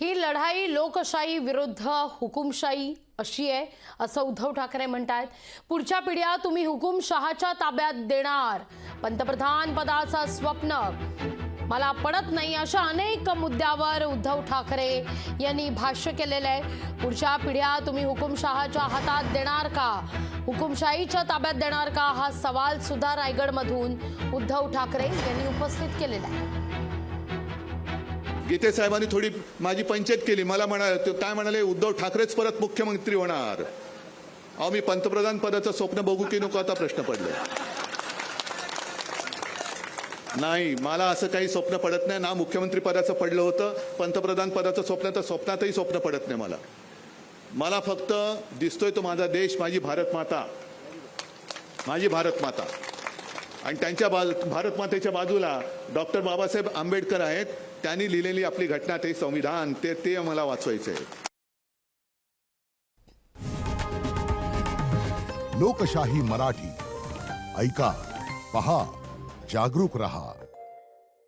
ही लढाई लोकशाही विरुद्ध हुकुमशाही अशी आहे असं उद्धव ठाकरे म्हणतात पुढच्या पिढ्या तुम्ही हुकुमशहाच्या ताब्यात देणार. पंतप्रधान पदाचं स्वप्न. मला पडत नाही अशा अनेक मुद्द्यावर उद्धव ठाकरे यांनी भाष्य केलेलं आहे. पुढच्या पिढ्या तुम्ही हुकुमशहाच्या हातात देणार का? हुकुमशाहीच्या ताब्यात देणार का? हा सवाल सुद्धा रायगडमधून उद्धव ठाकरे यांनी उपस्थित केलेला आहे. गीते साहेबांनी थोडी माझी पंचायत केली. मला म्हणा ते काय म्हणाले उद्धव ठाकरेच परत मुख्यमंत्री होणार. अहो मी पंतप्रधान पदाचं स्वप्न बघू की नको आता प्रश्न पडले. नाही मला असं काही स्वप्न पडत नाही. ना मुख्यमंत्री पदाचं पडलं होतं. पंतप्रधान पदाचं स्वप्न तर स्वप्नातही स्वप्न पडत नाही मला. मला फक्त दिसतोय तो माझा देश माझी भारत माता. माझी भारत माता. आणि त्यांच्या बाजू भारत मातेच्या बाजूला डॉक्टर बाबासाहेब आंबेडकर आहेत. त्यांनी लिहिलेली आपली घटना ते संविधान ते ते मला वाचवायचं. आहे लोकशाही मराठी. ऐका पहा जागरूक रहा.